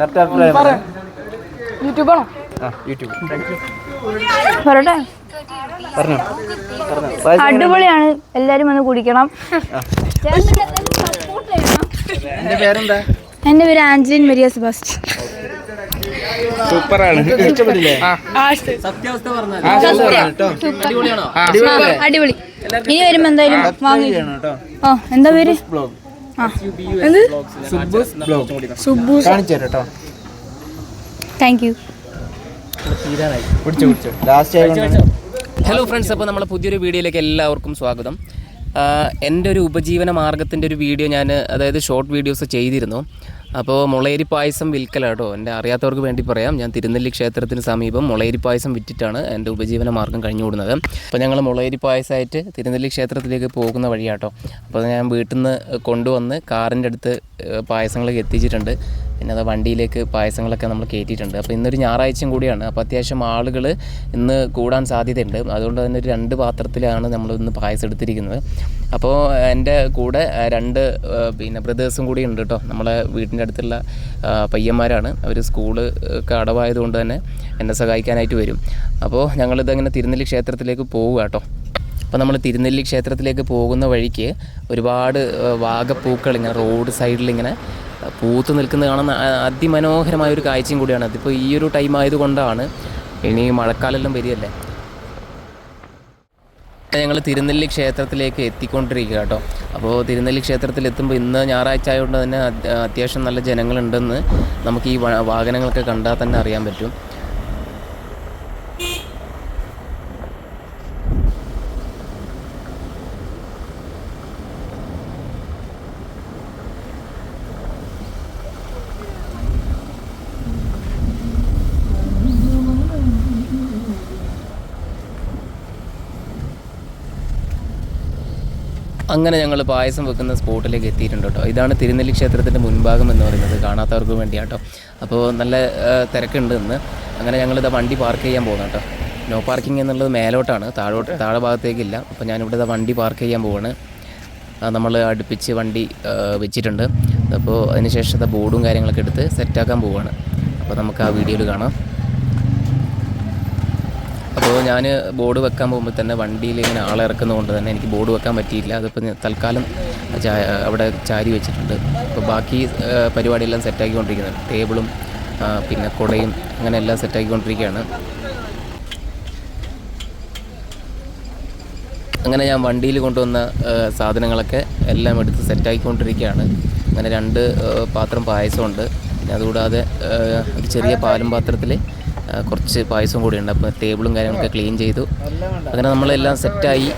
Correct അഭിപ്രായം യൂട്യൂബാണോ ആ YouTube. പറയട്ടെ. പറഞ്ഞോ. പറഞ്ഞോ. അടിപൊളിയാണ്. എല്ലാരും വന്ന് കുടിക്കണം. എന്റെ പേരെന്താ? എന്റെ പേര് ആഞ്ചലിൻ മരിയ സെബാസ്റ്റ്യൻ സൂപ്പറാണ്. അടിപൊളി ഇനി വരുമ്പോ എന്തായാലും വാങ്ങി. ഓ എന്താ പേര്? കാണിച്ചു തരാം കേട്ടോ താങ്ക് യു ഹലോ ഫ്രണ്ട്സ് അപ്പോൾ നമ്മളെ പുതിയൊരു വീഡിയോയിലേക്ക് എല്ലാവർക്കും സ്വാഗതം. എന്റെ ഒരു ഉപജീവന മാർഗത്തിന്റെ ഒരു വീഡിയോ ഞാൻ അതായത് ഷോർട്ട് വീഡിയോസ് ചെയ്തിരുന്നു. അപ്പോൾ മുളയരി പായസം വിൽക്കലാട്ടോ. എന്റെ അറിയാത്തവർക്ക് വേണ്ടി പറയാം. ഞാൻ തിരുനെല്ലി ക്ഷേത്രത്തിന് സമീപം മുളയരി പായസം വിറ്റിട്ടാണ് എന്റെ ഉപജീവന മാർഗം കഴിഞ്ഞു കൂടുന്നത്. അപ്പോൾ ഞങ്ങൾ മുളയരി പായസമായിട്ട് തിരുനെല്ലി ക്ഷേത്രത്തിലേക്ക് പോകുന്ന വഴിയാട്ടോ. അപ്പോൾ ഞാൻ വീട്ടിൽ നിന്ന് കൊണ്ടുവന്ന് കാറിന്റെ അടുത്ത് പായസങ്ങളൊക്കെ എത്തിച്ചിട്ടുണ്ട്. പിന്നെ അത് വണ്ടിയിലേക്ക് പായസങ്ങളൊക്കെ നമ്മൾ കയറ്റിയിട്ടുണ്ട്. അപ്പോൾ ഇന്നൊരു ഞായറാഴ്ചയും കൂടിയാണ്. അപ്പോൾ അത്യാവശ്യം ആളുകൾ ഇന്ന് കൂടാൻ സാധ്യതയുണ്ട്. അതുകൊണ്ട് തന്നെ ഒരു രണ്ട് പാത്രത്തിലാണ് നമ്മൾ ഇന്ന് പായസം എടുത്തിരിക്കുന്നത്. അപ്പോൾ എന്റെ കൂടെ രണ്ട് പിന്നെ ബ്രദേഴ്സും കൂടി ഉണ്ട് കേട്ടോ. നമ്മളെ വീടിന്റെ അടുത്തുള്ള പയ്യന്മാരാണ്. അവർ സ്കൂൾ ഒക്കെ അടവായതുകൊണ്ട് തന്നെ എന്നെ സഹായിക്കാനായിട്ട് വരും. അപ്പോൾ ഞങ്ങളിതങ്ങനെ തിരുനെല്ലി ക്ഷേത്രത്തിലേക്ക് പോവുക കേട്ടോ. അപ്പോൾ നമ്മൾ തിരുനെല്ലി ക്ഷേത്രത്തിലേക്ക് പോകുന്ന വഴിക്ക് ഒരുപാട് വാഗപ്പൂക്കൾ ഇങ്ങനെ റോഡ് സൈഡിൽ ഇങ്ങനെ പൂത്ത് നിൽക്കുന്നത് കാണുന്ന അതിമനോഹരമായ ഒരു കാഴ്ചയും കൂടിയാണ്. അതിപ്പോൾ ഈ ഒരു ടൈം ആയതുകൊണ്ടാണ് ഇനി മഴക്കാലമെല്ലാം വരികയല്ലേ? ഞങ്ങൾ തിരുനെല്ലി ക്ഷേത്രത്തിലേക്ക് എത്തിക്കൊണ്ടിരിക്കുക കേട്ടോ. അപ്പോൾ തിരുനെല്ലി ക്ഷേത്രത്തിൽ എത്തുമ്പോൾ ഇന്ന് ഞായറാഴ്ച ആയതുകൊണ്ട് തന്നെ അത്- അത്യാവശ്യം നല്ല ജനങ്ങളുണ്ടെന്ന് നമുക്ക് ഈ വാഹനങ്ങളൊക്കെ കണ്ടാൽ തന്നെ അറിയാൻ പറ്റും. അങ്ങനെ ഞങ്ങൾ പായസം വെക്കുന്ന സ്പോട്ടിലേക്ക് എത്തിയിട്ടുണ്ട് കേട്ടോ. ഇതാണ് തിരുനെല്ലി ക്ഷേത്രത്തിന്റെ മുൻഭാഗം എന്ന് പറയുന്നത്. കാണാത്തവർക്ക് വേണ്ടിയാട്ടോ. അപ്പോൾ നല്ല തിരക്കുണ്ട് ഇന്ന്. അങ്ങനെ ഞങ്ങളിത് വണ്ടി പാർക്ക് ചെയ്യാൻ പോകുന്നു കേട്ടോ. നോ പാർക്കിംഗ് എന്നുള്ളത് മേലോട്ടാണ്. താഴോട്ട് താഴെ ഭാഗത്തേക്കില്ല. അപ്പോൾ ഞാനിവിടെ ഇതാ വണ്ടി പാർക്ക് ചെയ്യാൻ പോവാണ്. നമ്മൾ അടുപ്പിച്ച് വണ്ടി വെച്ചിട്ടുണ്ട്. അപ്പോൾ അതിനുശേഷം ബോർഡും കാര്യങ്ങളൊക്കെ എടുത്ത് സെറ്റാക്കാൻ പോവുകയാണ് അപ്പോൾ നമുക്ക് ആ വീഡിയോയിൽ കാണാം. അപ്പോൾ ഞാൻ ബോർഡ് വെക്കാൻ പോകുമ്പോൾ തന്നെ വണ്ടിയിൽ ഇങ്ങനെ ആളെ ഇറക്കുന്നതുകൊണ്ട് തന്നെ എനിക്ക് ബോർഡ് വെക്കാൻ പറ്റിയില്ല അതിപ്പോൾ തൽക്കാലം അവിടെ ചാരി വെച്ചിട്ടുണ്ട്. അപ്പോൾ ബാക്കി പരിപാടിയെല്ലാം സെറ്റാക്കിക്കൊണ്ടിരിക്കുന്നുണ്ട് ടേബിളും പിന്നെ കുടയും അങ്ങനെ എല്ലാം സെറ്റാക്കിക്കൊണ്ടിരിക്കുകയാണ് അങ്ങനെ ഞാൻ വണ്ടിയിൽ കൊണ്ടുവന്ന സാധനങ്ങളൊക്കെ എല്ലാം എടുത്ത് സെറ്റാക്കിക്കൊണ്ടിരിക്കുകയാണ് അങ്ങനെ രണ്ട് പാത്രം പായസമുണ്ട്. അതുകൂടാതെ ഒരു ചെറിയ പാലും പാത്രത്തിൽ കുറച്ച് പായസം കൂടി ഉണ്ട്. അപ്പോൾ ടേബിളും കാര്യങ്ങളൊക്കെ ക്ലീൻ ചെയ്തു. അങ്ങനെ നമ്മളെല്ലാം സെറ്റായി.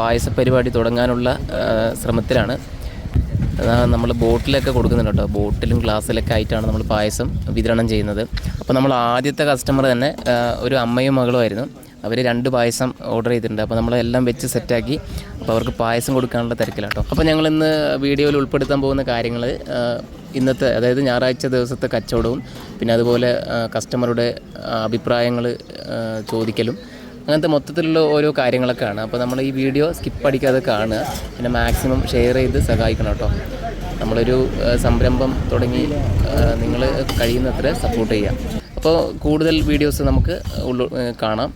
പായസ പരിപാടി തുടങ്ങാനുള്ള ശ്രമത്തിലാണ്. നമ്മൾ ബോട്ടിലൊക്കെ കൊടുക്കുന്നുണ്ട് കേട്ടോ. ബോട്ടിലും ഗ്ലാസ്സിലൊക്കെ ആയിട്ടാണ് നമ്മൾ പായസം വിതരണം ചെയ്യുന്നത്. അപ്പോൾ നമ്മൾ ആദ്യത്തെ കസ്റ്റമർ തന്നെ ഒരു അമ്മയും മകളുമായിരുന്നു അവർ രണ്ട് പായസം ഓർഡർ ചെയ്തിട്ടുണ്ട്. അപ്പോൾ നമ്മളെല്ലാം വെച്ച് സെറ്റാക്കി അപ്പോൾ അവർക്ക് പായസം കൊടുക്കാനുള്ള തിരക്കിലാട്ടോ. അപ്പോൾ ഞങ്ങൾ ഇന്ന് വീഡിയോയിൽ ഉൾപ്പെടുത്താൻ പോകുന്ന കാര്യങ്ങൾ ഇന്നത്തെ അതായത് ഞായറാഴ്ച ദിവസത്തെ കച്ചവടവും പിന്നെ അതുപോലെ കസ്റ്റമറുടെ അഭിപ്രായങ്ങൾ ചോദിക്കലും അങ്ങനത്തെ മൊത്തത്തിലുള്ള ഓരോ കാര്യങ്ങളൊക്കെയാണ്. അപ്പോൾ നമ്മൾ ഈ വീഡിയോ സ്കിപ്പ് അടിക്കാതെ കാണുക. പിന്നെ മാക്സിമം ഷെയർ ചെയ്ത് സഹായിക്കണം കേട്ടോ. നമ്മളൊരു സംരംഭം തുടങ്ങി നിങ്ങൾ കഴിയുന്നത്ര സപ്പോർട്ട് ചെയ്യുക അപ്പോൾ കൂടുതൽ വീഡിയോസ് നമുക്ക് കാണാം.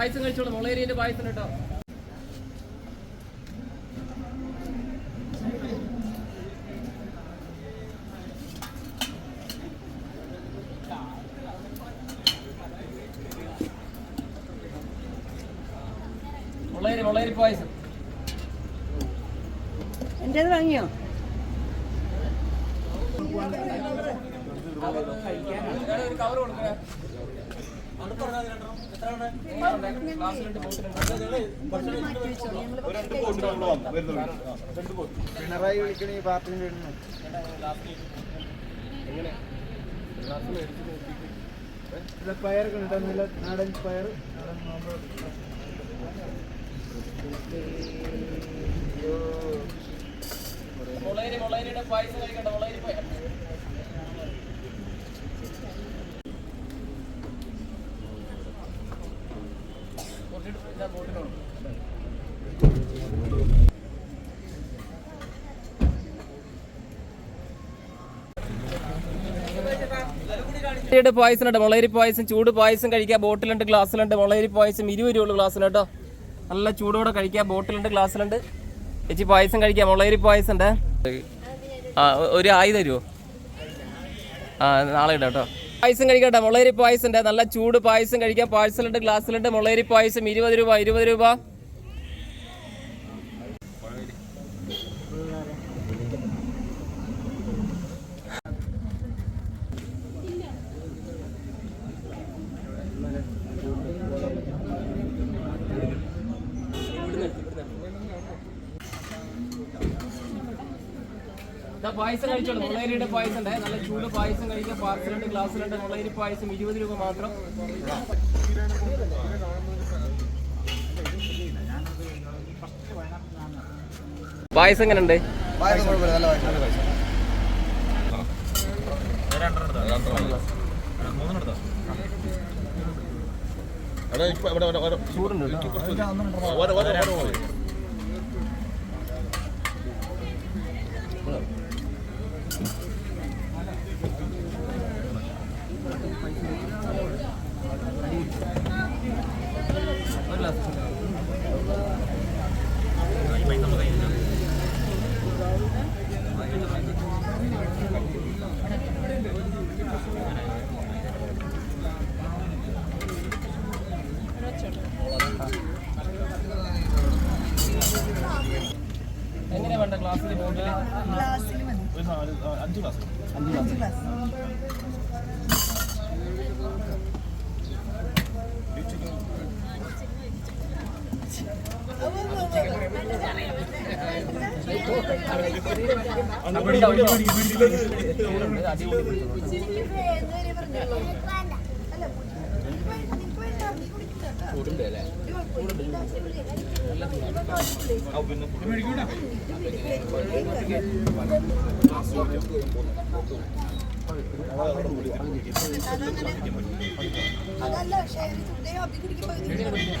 പായസം കഴിച്ചോളൂ. മുളേരിന്റെ പായസം കേട്ടോ മുളയരി മുളയരി പായസം എന്റേത് വാങ്ങിയോ ഒരു കവർ കൊടുക്കുക പിണറായി വിളിക്കണ ഈ പാർട്ടിന്റെ പയർ നല്ല നാടൻ പയർ. മുളയരി മുളയരിയുടെ പായസം കഴിക്കട്ടെ മുളയരി മുളയരിയുടെ പായസം ഉണ്ട് മുളകരി പായസം ചൂട് പായസം കഴിക്കാം ബോട്ടിലുണ്ട് ഗ്ലാസ്സിലുണ്ട്. മുളകരി പായസം ഇരുപത് രൂപയുള്ള ഗ്ലാസ്സിന് കേട്ടോ. നല്ല ചൂടോടെ കഴിക്കാം ബോട്ടിലുണ്ട് ഗ്ലാസ്സിലുണ്ട്. ചേച്ചി പായസം കഴിക്കാം. മുളകരി പായസം ഉണ്ട്? ആ ഒരു ആയി തരുമോ ആ നാളെ ഇടാം കേട്ടോ. പായസം കഴിക്കട്ടെ മുളകരി പായസം ഉണ്ട്? നല്ല ചൂട് പായസം കഴിക്കാം. പാഴ്സലുണ്ട് ഗ്ലാസ്സിലുണ്ട്. മുളകരി പായസം ഇരുപത് രൂപ ഇരുപത് രൂപ. പായസം കഴിച്ചോളൂ. മുളയരിയുടെ പായസം ഉണ്ട് നല്ല ചൂട് പായസം കഴിക്കാം പാർസലുണ്ട് ഗ്ലാസ്സിലുണ്ട് മുളയരി പായസം ഇരുപത് രൂപ മാത്രം. പായസം എങ്ങനെ ഉണ്ട് പായസം കുഴപ്പമില്ല ക്ലാസ്സിൽ പായസം ഒരു ക്ലാസ്. അഞ്ച് വേണ്ട ഗ്ലാസ്സിൽ ബോട്ടിൽ അതല്ല പക്ഷേ ഹൃദയം അഭി കുടിക്കുമ്പോൾ ഇത്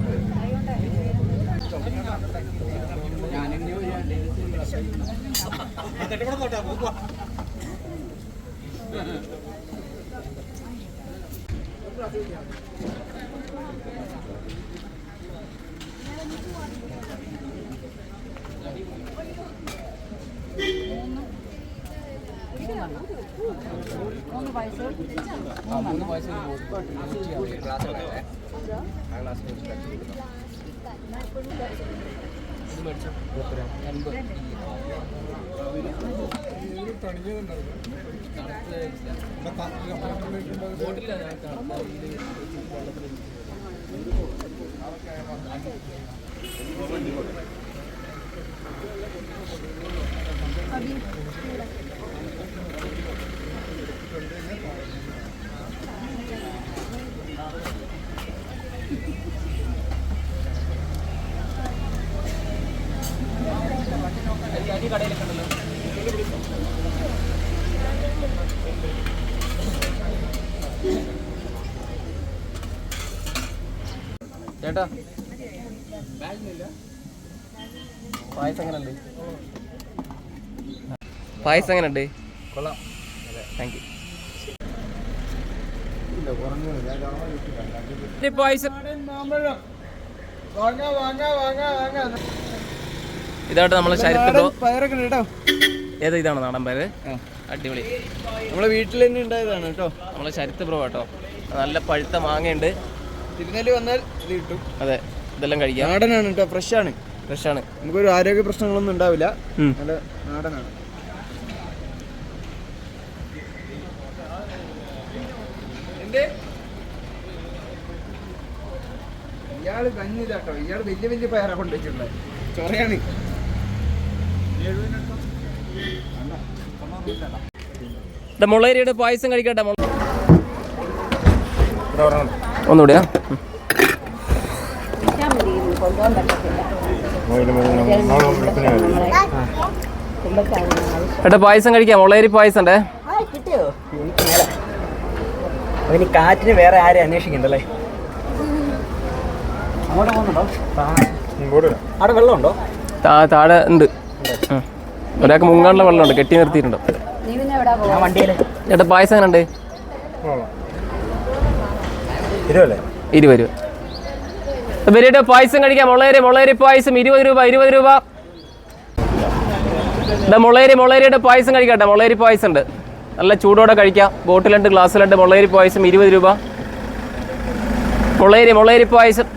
అవి പായസം. എങ്ങനെ ഉണ്ട് കൊള്ളാം താങ്ക് യു ഇതായിട്ട് നമ്മളെ ശരീരത്തിലോ ഏതാ ഇതാണ് നാടൻ പേര് അടിപൊളി. നമ്മളെ വീട്ടിൽ തന്നെ ഉണ്ടായതാണ് കേട്ടോ. നമ്മളെ ശരത്ത് ബ്രോ കേട്ടോ നല്ല പഴുത്ത മാങ്ങയുണ്ട്. തിരുനെല്ലി വന്നാൽ ഇത് കിട്ടും. അതെ ഇതെല്ലാം കഴിക്കാം. നാടനാണ് കേട്ടോ ഫ്രഷ് ആണ്. ഫ്രഷാണ്. നമുക്കൊരു ആരോഗ്യ പ്രശ്നങ്ങളൊന്നും ഉണ്ടാവില്ല. നല്ല നാടനാണ്. ഇയാൾ കഞ്ഞിതാട്ടോ. ഇയാൾ വലിയ വലിയ പയറാ കൊണ്ടുവച്ചിട്ടുള്ളത് ചൊറയാണ് മുളേരിയുടെ പായസം കഴിക്കട്ടെ മുള- ഉം. ഏട്ടാ പായസം കഴിക്കാം. മുളേരി പായസം ഉണ്ടേ കിട്ടിയോ? അവന് കാറ്റിന് വേറെ ആരെയും അന്വേഷിക്കണ്ടല്ലേ? അങ്ങോട്ട് പോകുന്നുണ്ടോ? അവിടെ വെള്ളമുണ്ടോ? താഴെ ഉണ്ട്. ഒരാൾക്ക് മുങ്ങാനുള്ള വെള്ളമുണ്ട്. കെട്ടി നിർത്തിയിട്ടുണ്ട്. ചേട്ടാ പായസം എങ്ങനെ ഉണ്ട് ഇരുവല്ലേ ഇരുപത് രൂപ ഇവരുടെ പായസം കഴിക്കാം. മുളേരി മുളേരി പായസം. ഇരുപത് രൂപ ഇരുപത് രൂപ. ഇതാ മുളേരി മുളേരിയുടെ പായസം കഴിക്കട്ടെ മുളേരി പായസം ഉണ്ട്. നല്ല ചൂടോടെ കഴിക്കാം. ബോട്ടിലുണ്ട് ഗ്ലാസ്സിലുണ്ട് മുളേരി പായസം ഇരുപത് രൂപ. മുളേരി മുളേരി പായസം.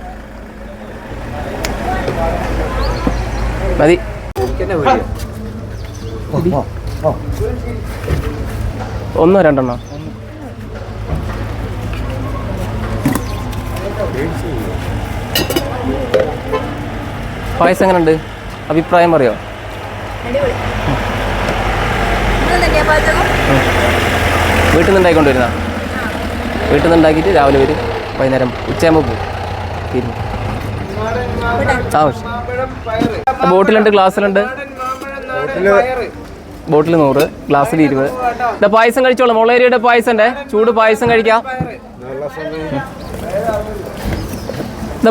മതി. ഒന്നോ രണ്ടെണ്ണോ? പായസം എങ്ങനെയുണ്ട് അഭിപ്രായം പറയോ? വീട്ടിൽ നിന്ന് ഉണ്ടായിക്കൊണ്ടുവരുന്ന വീട്ടിൽ നിന്ന് ഉണ്ടാക്കിയിട്ട് രാവിലെ വരും വൈകുന്നേരം ഉച്ചയാകുമ്പോൾ പോകും. തീരുമാനം ബോട്ടിലുണ്ട് ഗ്ലാസ്സിലുണ്ട്. ബോട്ടിൽ നൂറ് ഗ്ലാസ്സിൽ ഇരുപത്. ഇതാ പായസം കഴിച്ചോളാം. മുളേരിയുടെ പായസം ഉണ്ട് ചൂട് പായസം കഴിക്കാം.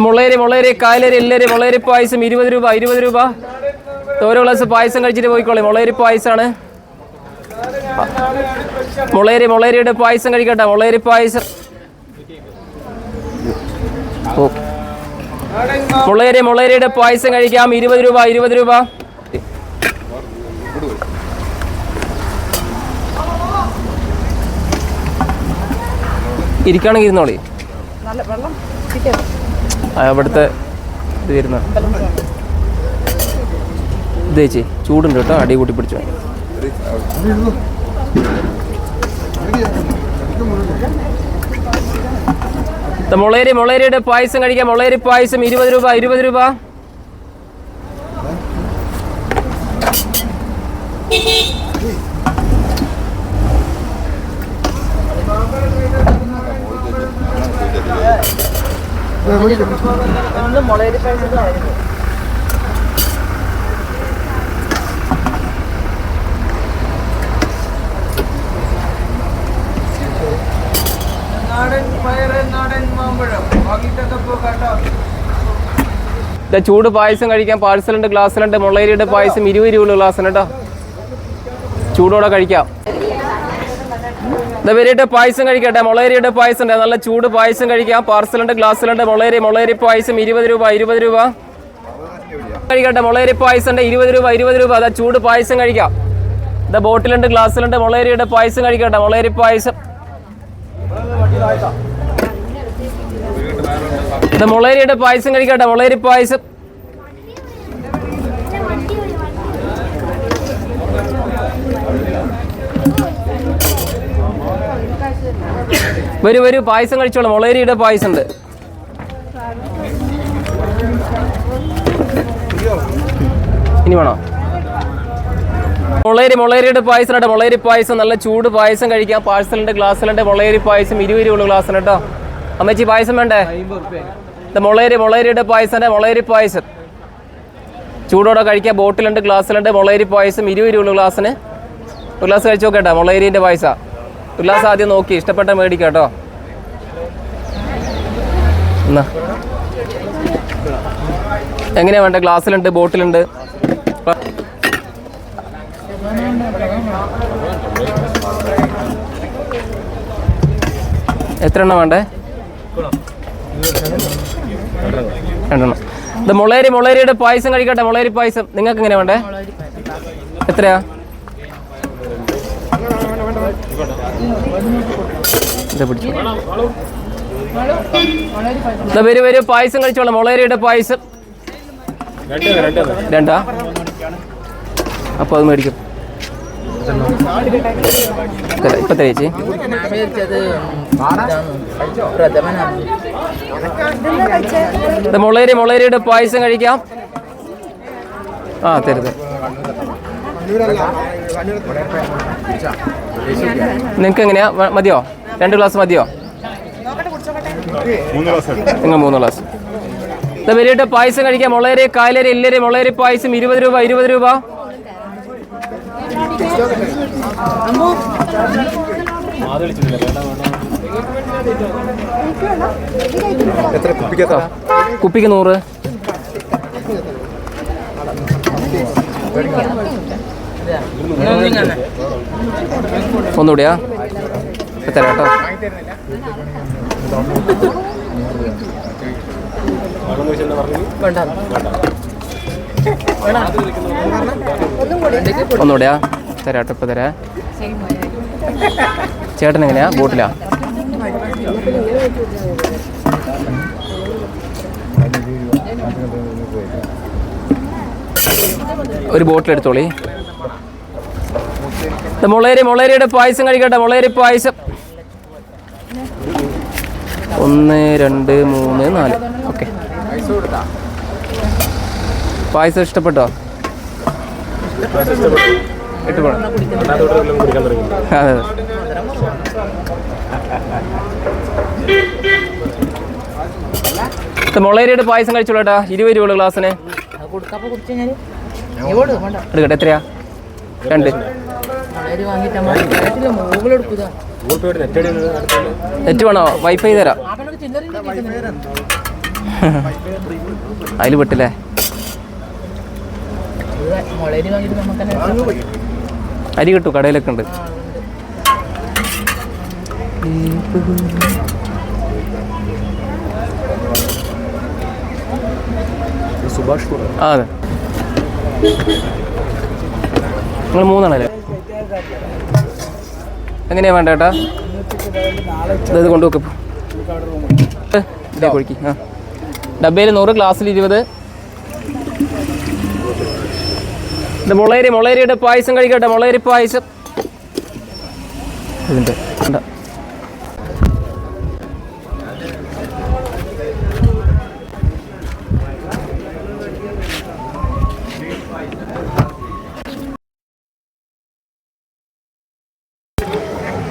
മുളേരി മുളേരി കായലേരി എല്ലേരി മുളേരി പായസം ഇരുപത് രൂപ ഇരുപത് രൂപ. ഓരോ ഗ്ലാസ് പായസം കഴിച്ചിട്ട് പോയിക്കോളെ. മുളേരി പായസമാണ് മുളേരി മുളേരിയുടെ പായസം കഴിക്കട്ടെ മുളേരി പായസം. മുളേരി മുളേരിയുടെ പായസം കഴിക്കാം. ഇരുപത് രൂപ ഇരുപത് രൂപ. ഇരിക്കുകയാണെങ്കിൽ ഇരുന്നോളി. ആ, അവിടുത്തെ ഇത് വരുന്ന. ഇത് ചേച്ചി ചൂടുണ്ട് കേട്ടോ അടി കൂട്ടി പിടിച്ചു. മുളേരി മുളേരിയുടെ പായസം കഴിക്കാം. മുളേരി പായസം ഇരുപത് രൂപ ഇരുപത് രൂപ. നാടൻ ചൂട് പായസം കഴിക്കാൻ പാഴ്സലുണ്ട് ഗ്ലാസ്സിലുണ്ട് മുളേരിയുടെ പായസം ഇരുപത് രൂപ ഗ്ലാസ്സിന് കേട്ടോ ചൂടോടെ കഴിക്കാം. ഇതാ വരിയിട്ട് പായസം കഴിക്കട്ടെ മുളേരിയുടെ പായസം ഉണ്ട്. നല്ല ചൂട് പായസം കഴിക്കാം. പാർസലുണ്ട് ഗ്ലാസ്സിലുണ്ട്. മുളേരി മുളേരി പായസം ഇരുപത് രൂപ ഇരുപത് രൂപ. കഴിക്കട്ടെ മുളേരി പായസം ഉണ്ട് ഇരുപത് രൂപ ഇരുപത് രൂപ. അതാ ചൂട് പായസം കഴിക്കാം. ഇതാ ബോട്ടിലുണ്ട് ഗ്ലാസ്സിലുണ്ട്. മുളേരിയുടെ പായസം കഴിക്കട്ടെ മുളേരി പായസം. ഇത് മുളേരിയുടെ പായസം കഴിക്കട്ടെ മുളേരി പായസം. വരൂ വരൂ പായസം കഴിച്ചോളാം. മുളേരിയുടെ പായസം ഉണ്ട് ഇനി വേണോ? മുളേരി മുളേരിയുടെ പായസം കേട്ടോ. മുളേരി പായസം നല്ല ചൂട് പായസം കഴിക്കാം. പാഴ്സലുണ്ട് ഗ്ലാസ്സിലുണ്ട്. മുളേരി പായസം ഇരുപത് രൂപ ഗ്ലാസ്സിന് കേട്ടോ. അമ്മച്ചി പായസം വേണ്ടേ? ഇത് മുളേരി മുളേരിയുടെ പായസം മുളേരി പായസം. ചൂടോടെ കഴിക്കാം. ബോട്ടിലുണ്ട് ഗ്ലാസ്സിലുണ്ട്. മുളേരി പായസം ഇരുപത് രൂപ ഗ്ലാസ്സിന്. ഒരു ഗ്ലാസ് കഴിച്ചു നോക്കട്ടെ മുളേരിന്റെ പായസ. ഗ്ലാസ് ആദ്യം നോക്കി. ഇഷ്ടപ്പെട്ട മേടിക്കാം കേട്ടോ. എന്നാ. എങ്ങനെയാ വേണ്ട? ഗ്ലാസ്സിലുണ്ട് ബോട്ടിലുണ്ട്. എത്ര എണ്ണം വേണ്ടേ? രണ്ടെണ്ണം. ഇത് മുളേരി മുളേരിയുടെ പായസം കഴിക്കട്ടെ മുളേരി പായസം. നിങ്ങൾക്ക് എങ്ങനെയാ വേണ്ടേ? എത്രയാ? പിടിച്ചോ. വരൂ പായസം കഴിച്ചോളാം. മുളകരയുടെ പായസം. രണ്ടാ? അപ്പോൾ അത് മേടിക്കും. ഇപ്പൊ തേച്ചി മുളേരി മുളേരിയുടെ പായസം കഴിക്കാം. ആ തരുത് നിങ്ങൾക്ക് എങ്ങനെയാ മതിയോ? രണ്ട് ഗ്ലാസ് മതിയോ? നിങ്ങൾ മൂന്ന് ഗ്ലാസ്. ഇത് പായസം കഴിക്കാം മുളേരി കായലരി ഇല്ലരി മുളേരി പായസം ഇരുപത് രൂപ ഇരുപത് രൂപ. കുപ്പിക്ക് നൂറ്. ഒന്നുകൂടിയാ? തരാം കേട്ടോ. ഒന്നുകൂടിയാ? തരാം കേട്ടോ ഇപ്പൊ തരാ. ചേട്ടൻ എങ്ങനെയാ? ബോട്ടിലാ? ഒരു ബോട്ടിൽ എടുത്തോളി മുളേരി മുളേരിയുടെ പായസം കഴിക്കട്ടെ മുളേരി പായസം. ഒന്ന് രണ്ട് മൂന്ന് നാല്. ഓക്കെ. പായസം ഇഷ്ടപ്പെട്ടോ? അതെ മുളേരിയുടെ പായസം കഴിച്ചോളൂ കേട്ടാ. ഇരുപത് രൂപയുള്ള ഗ്ലാസ്സിന്. എടുക്കട്ടെ എത്രയാ? രണ്ട്. നെറ്റ് വേണോ? വൈഫൈ തരാം. അതിൽ പെട്ടില്ലേ? അരി കിട്ടു കടയിലൊക്കെ ഉണ്ട്. സുഭാഷ് ആ അതെ. നിങ്ങൾ മൂന്നാണല്ലേ എങ്ങനെയാ വേണ്ട ചേട്ടാ ഇത് കൊണ്ടുവെക്കും ഇതേ കുഴിക്ക് ആ. ഡബയിൽ നൂറ് ഗ്ലാസ്സിൽ ഇരുപത്. ഇത് മുളേരി മുളേരിയുടെ പായസം കഴിക്കട്ടെ മുളേരി പായസം. ഇതിന്റെ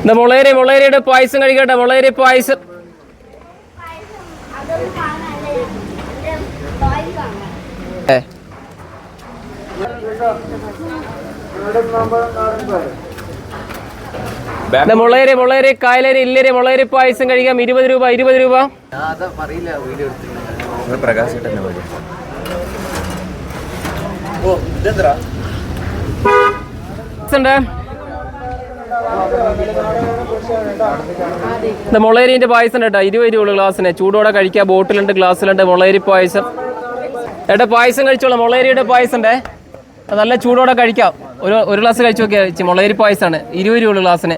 ഇത് മുളേരി മുളേരിയുടെ പായസം കഴിക്കട്ടെ മുളേരി പായസം. മുളേരി മുളേരി കായലേരി ഇല്ലേരി മുളേരി പായസം കഴിക്കാം. ഇരുപത് രൂപ ഇരുപത് രൂപ. ഉണ്ട് മുളേരിന്റെ പായസം കേട്ടോ ഇരുപത് രൂപ ഗ്ലാസ്സിന്. ചൂടോടെ കഴിക്കാം ബോട്ടിലുണ്ട് ഗ്ലാസ്സിലുണ്ട് മുളേരി പായസം. ഏട്ടാ പായസം കഴിച്ചോളാം മുളേരിയുടെ പായസം ഉണ്ടേ നല്ല ചൂടോടെ കഴിക്കാം. ഒരു ഒരു ഗ്ലാസ് കഴിച്ചു നോക്കിയാൽ ചേച്ചി മുളേരി പായസമാണ് ഇരുപത് രൂപ ഗ്ലാസ്സിന്.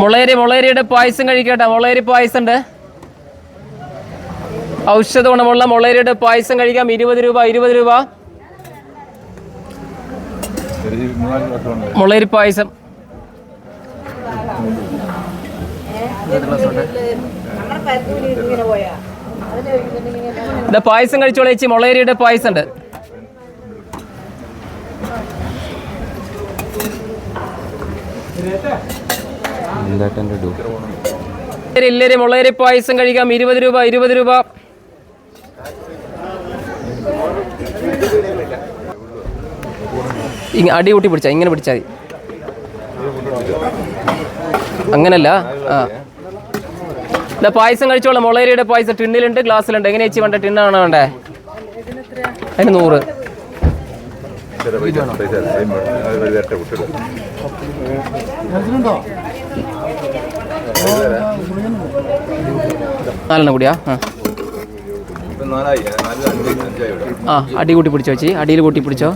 മുളേരി മുളേരിയുടെ പായസം കഴിക്കട്ടെ മുളേരി പായസം ഉണ്ട് ഔഷധ ഗുണമുള്ള മുളേരിയുടെ പായസം കഴിക്കാം. ഇരുപത് രൂപ ഇരുപത് രൂപ. മുളേരി പായസം. ഇതാ പായസം കഴിച്ചോളെ ചേച്ചി. മുളേരിയുടെ പായസം ഉണ്ട് ഇല്ലരി മുളേരി പായസം കഴിക്കാം. ഇരുപത് രൂപ ഇരുപത് രൂപ. അടി കൂട്ടി പിടിച്ചാ ഇങ്ങനെ പിടിച്ചാൽ മതി. അങ്ങനല്ല ആ. ഇതാ പായസം കഴിച്ചോളാം. മുളയരിയുടെ പായസം ടിന്നിലുണ്ട് ഗ്ലാസ്സിലുണ്ട്. എങ്ങനെ ചേച്ചി വേണ്ട ടിന്നാണോ വേണ്ടേ? അതിന് നൂറ്. നാലെണ്ണം കൂടിയാ? ആ. അടി കൂട്ടി പിടിച്ചോ ചേച്ചി അടിയിൽ കൂട്ടി പിടിച്ചോ?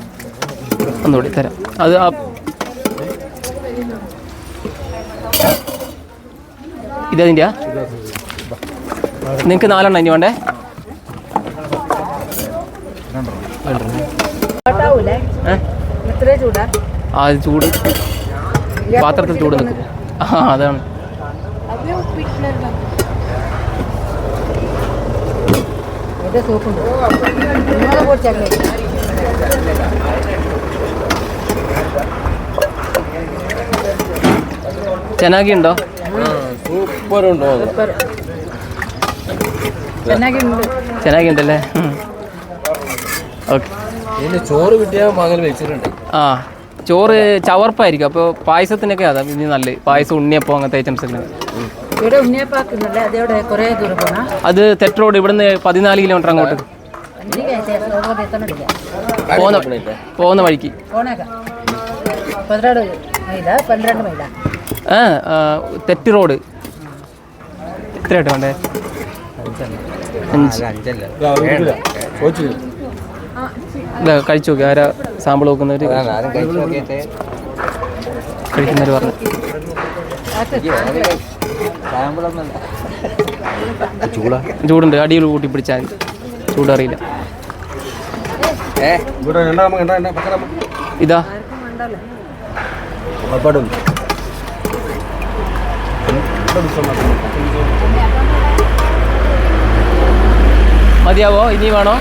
ഒന്നുകൂടി തരാം. അത് ആ ഇതതിന്റെയാ നിങ്ങൾക്ക് നാലെണ്ണം ഇനി വേണ്ടേ? ആ ചൂട്. പാത്രത്തിൽ ചൂട് നിൽക്കും ആ അതാണ്. ಚೆನ್ನಾಗಿ ഉണ്ടോ ಚೆನ್ನಾಗಿ ഉണ്ടല്ലേ ഓക്കെ ചോറ് കിട്ടിയാൽ മകൻ വെച്ചിട്ടുണ്ട് ആ ചോറ് ചവർപ്പായിരിക്കും അപ്പോൾ പായസത്തിനൊക്കെ അതാ ഇനി നല്ലത് പായസം ഉണ്ണിയപ്പം അങ്ങനത്തെ ഐറ്റംസ് ഒക്കെ ഇവിടെ ഉണ്ണിയപ്പാക്കുന്നുണ്ട് അതെവിടെ കുറേ ദൂരം പോണ അത് തെറ്റ് റോഡ് ഇവിടുന്ന് പതിനാല് കിലോമീറ്റർ അങ്ങോട്ട് എനിക്ക് സൗകര്യം എത്തണില്ല പോകുന്ന പോകുന്ന വഴിക്ക് പോണേക്കാം പതിനാറ് മൈല പന്ത്രണ്ട് മൈല ആ ആ, തെറ്റ് റോഡ്. എത്രയായിട്ട് വേണ്ടേ കഴിച്ചു നോക്കി ആരാ സാമ്പിൾ നോക്കുന്നവർ കഴിക്കുന്നവർ പറഞ്ഞു. ചൂടുണ്ട് അടിയിൽ കൂട്ടി പിടിച്ചാൽ. ചൂടറിയില്ല. ഇതാ. മതിയാവോ? ഇനി വേണോ?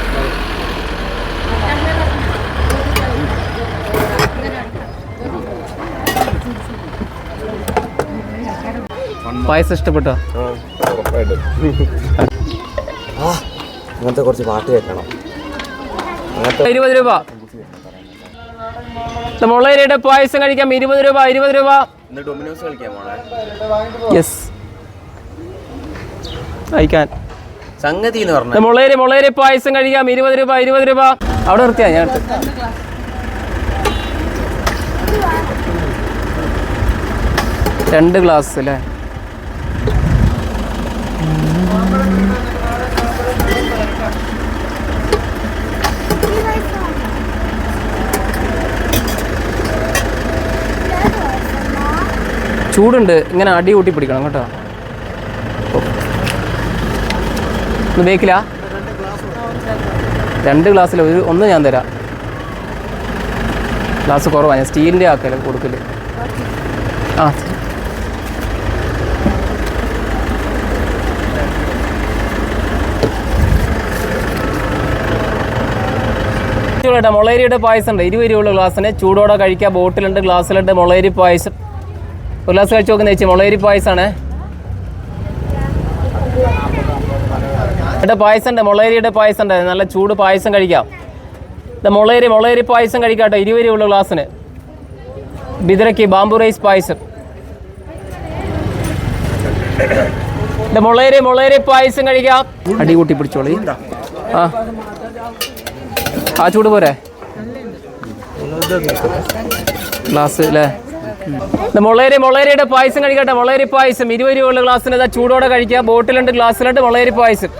പായസം ഇഷ്ടപ്പെട്ടോ? അങ്ങനത്തെ കുറച്ച് പാട്ട് കേൾക്കണം. ഇരുപത് രൂപ. മുളയരിയുടെ പായസം കഴിക്കാം. ഇരുപത് രൂപ ഇരുപത് രൂപ. ഇന്ന് ഡൊമിനോസ് കളിക്കാം പോണേ യെസ് കഴിക്കാൻ സംഗതി എന്ന് പറഞ്ഞാൽ മുളയരി മുളയരി പായസം കഴിക്കാം. ഇരുപത് രൂപ ഇരുപത് രൂപ. അവിടെ നിർത്തിയാ ഞാൻ രണ്ട് ഗ്ലാസ് അല്ലേ? ചൂടുണ്ട്. ഇങ്ങനെ അടി കൂട്ടി പിടിക്കണം കേട്ടോ. ഒന്ന് ബേക്കില്ല രണ്ട് ഗ്ലാസ്സിൽ ഒരു ഒന്ന് ഞാൻ തരാം. ഗ്ലാസ് കുറവാണ് ഞാൻ സ്റ്റീലിന്റെ ആക്കൽ കൊടുക്കൽ. ആ. കേട്ടോ മുളേരിയുടെ പായസം ഉണ്ട് ഇരുപത് രൂപയുള്ള ഗ്ലാസ്സിന്. ചൂടോടെ കഴിക്കുക ബോട്ടിലുണ്ട് ഗ്ലാസ്സിലുണ്ട് മുളേരി പായസം. ഒരു ഗ്ലാസ് കഴിച്ച് നോക്കുന്ന ചേച്ചി മുളേരി പായസമാണേ ഇവിടെ പായസം ഉണ്ട് മുളകരിയുടെ പായസം ഉണ്ട് നല്ല ചൂട് പായസം കഴിക്കാം. ഇത് മുളകരി മുളകരി പായസം കഴിക്കാം കേട്ടോ ഇരുപത് രൂപയുള്ള ഗ്ലാസ്സിന്. ബിദ്രക്കി ബാംബു റൈസ് പായസം. ഇത് മുളകരി മുളയരി പായസം കഴിക്കാം. അടി കൂട്ടി പിടിച്ചോളി. ആ. ആ ചൂട് പോരെ. ഗ്ലാസ് അല്ലേ മുളേരി മുളേരിയുടെ പായസം കഴിക്കട്ടെ. മുളേരി പായസം. ഇരുപത് രൂപയുള്ള ഗ്ലാസ്സിന് ചൂടോടെ കഴിക്കുക ബോട്ടിലുണ്ട് ഗ്ലാസ്സിലുണ്ട് മുളേരി പായസം.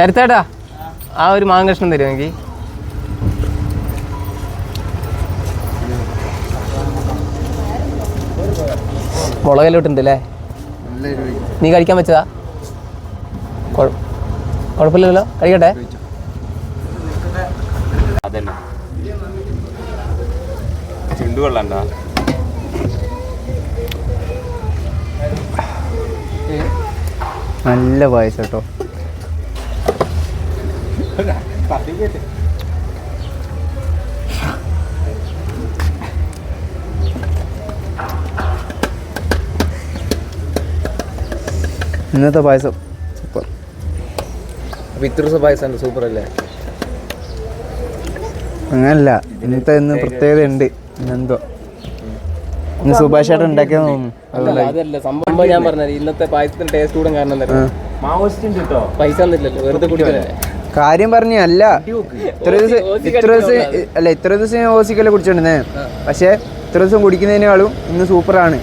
ചരിത്തേട്ടാ ആ ഒരു മാങ്കഷ്ണം തരുമെങ്കിൽ മുളകിലോട്ടുണ്ട് അല്ലേ നീ കഴിക്കാൻ വെച്ചതാ? കുഴ- കുഴപ്പമില്ലല്ലോ കഴിക്കട്ടെ? അതന്നെ. നല്ല പായസം കേട്ടോ ഇന്നത്തെ പായസം. സൂപ്പർ. ദിവസം പായസം സൂപ്പർ അല്ലേ അങ്ങനല്ല ഇന്നത്തെ ഇന്ന് പ്രത്യേകത ഉണ്ട്. ഇന്നെന്തോ. ഇന്ന് സുഭാഷ് ഉണ്ടാക്കിയാ തോന്നുന്നു. അതല്ല അതല്ല സംഭവം ഞാൻ പറഞ്ഞത്? ഇന്നത്തെ പായസത്തിന് ടേസ്റ്റ് കൂടാൻ കാരണം എന്താ ഉണ്ട്? കിട്ടോ പൈസ തന്നില്ലല്ലോ വെറുതെ കുടിക്കല്ലേ? കാര്യം പറഞ്ഞ അല്ല ഇത്ര ദിവസം ഇത്ര ദിവസം അല്ല ഇത്ര ദിവസം ഞാൻ ഓസിക്കല്ലേ കുടിച്ചോണ്ടിരുന്നേ. പക്ഷേ ഇത്ര ദിവസം കുടിക്കുന്നതിനേക്കാളും ഇന്ന് സൂപ്പറാണ്.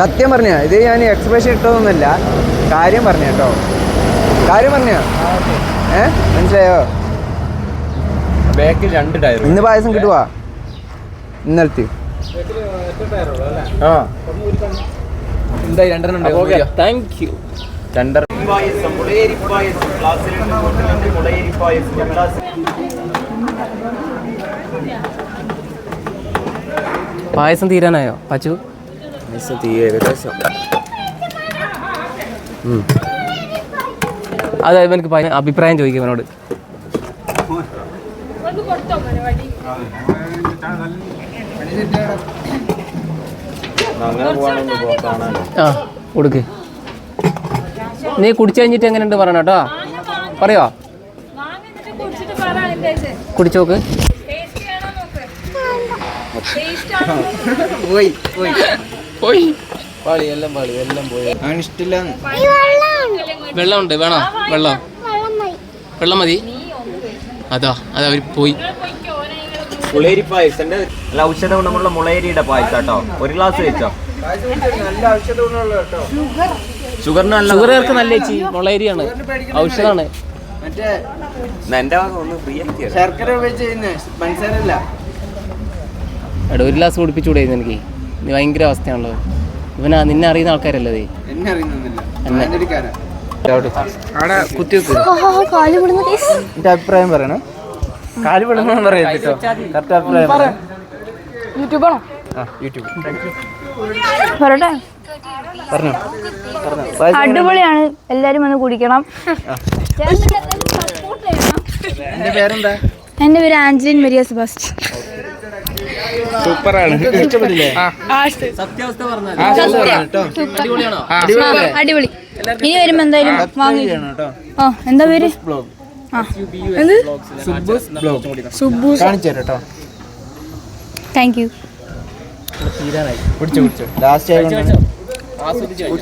സത്യം പറഞ്ഞ ഇത് ഞാൻ എക്സ്പ്രഷൻ ഇട്ടതൊന്നുമല്ല. കാര്യം പറഞ്ഞ കേട്ടോ. കാര്യം പറഞ്ഞ. ഏ? മനസ്സിലായോ? ബാക്കിൽ രണ്ട് ടയർ ഇന്ന് പായസം കിട്ടുവാ? ഇന്നലത്തെ. ആ എന്തായി? രണ്ടെണ്ണം താങ്ക് യു. രണ്ടര പായസം മുളയേരി പായസം ക്ലാസ്സിൽ മുളയേരി പായസം ക്ലാസ് പായസം തീരാനായോ പച്ചു? ഏകദേശം. അതെ എനിക്ക് ഭയ- അഭിപ്രായം ചോദിക്കും കാണാനോ ആ കൊടുക്ക്. നീ കുടിച്ചു കഴിഞ്ഞിട്ട് എങ്ങനെയുണ്ട് പറയണം കേട്ടോ. പറയോ? കുടിച്ചോക്ക് നോക്ക്. പോയി പോയി. പാളി എല്ലാം പാളി എല്ലാം പോയി. അവന് ഇഷ്ടമില്ല വെള്ളമുണ്ട് വേണോ? വെള്ളം? വെള്ളം മതി. അതാ അതാ അവർ പോയി. മുളേരി പായസം അല്ല ഔഷധ ഗുണമുള്ള മുളേരിയുടെ പായസം കേട്ടോ ഒരു ഗ്ലാസ് വെച്ചോ നല്ല ഔഷധ ഗുണമുള്ള കേട്ടോ. ഷുഗറുകാർക്ക് നല്ല ചേച്ചി മുളേരിയാണ് ഔഷധമാണ്. ശർക്കര എടാ ഒരു ഗ്ലാസ് കുടിപ്പിച്ചുകൂടെ എനിക്ക്. നീ ഭയങ്കര അവസ്ഥയാണല്ലോ. ഇവനാ നിന്നെ അറിയുന്ന ആൾക്കാരല്ലേ എന്റെ അഭിപ്രായം പറയണേ. കാൽ വിടുന്ന പറയാം കേട്ടോ. കറക്റ്റ് അഭിപ്രായം. യൂട്യൂബാണോ യൂട്യൂബ് പറയട്ടെ പറഞ്ഞോ. അടിപൊളിയാണ്. എല്ലാരും വന്ന് കുടിക്കണം. എന്റെ പേരെന്താ? എന്റെ പേര് ആഞ്ചലിൻ മരിയ സെബാസ്റ്റ്യൻ. സൂപ്പറാണ്. ഇഷ്ടപ്പെട്ടില്ലേ? സത്യാവസ്ഥ അടിപൊളി. ഇനി വരുമ്പോ എന്തായാലും വാങ്ങി. ചെയ്യണം കേട്ടോ. ഓ എന്താ പേര്? താങ്ക് യു ലാസ്റ്റ്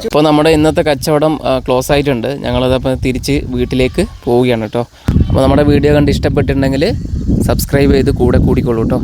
ഇപ്പോൾ നമ്മുടെ ഇന്നത്തെ കച്ചവടം ക്ലോസ് ആയിട്ടുണ്ട്. ഞങ്ങളതപ്പോൾ തിരിച്ച് വീട്ടിലേക്ക് പോവുകയാണ് കേട്ടോ അപ്പോൾ നമ്മുടെ വീഡിയോ കണ്ട് ഇഷ്ടപ്പെട്ടിട്ടുണ്ടെങ്കിൽ സബ്സ്ക്രൈബ് ചെയ്ത് കൂടെ കൂടിക്കോളൂ കേട്ടോ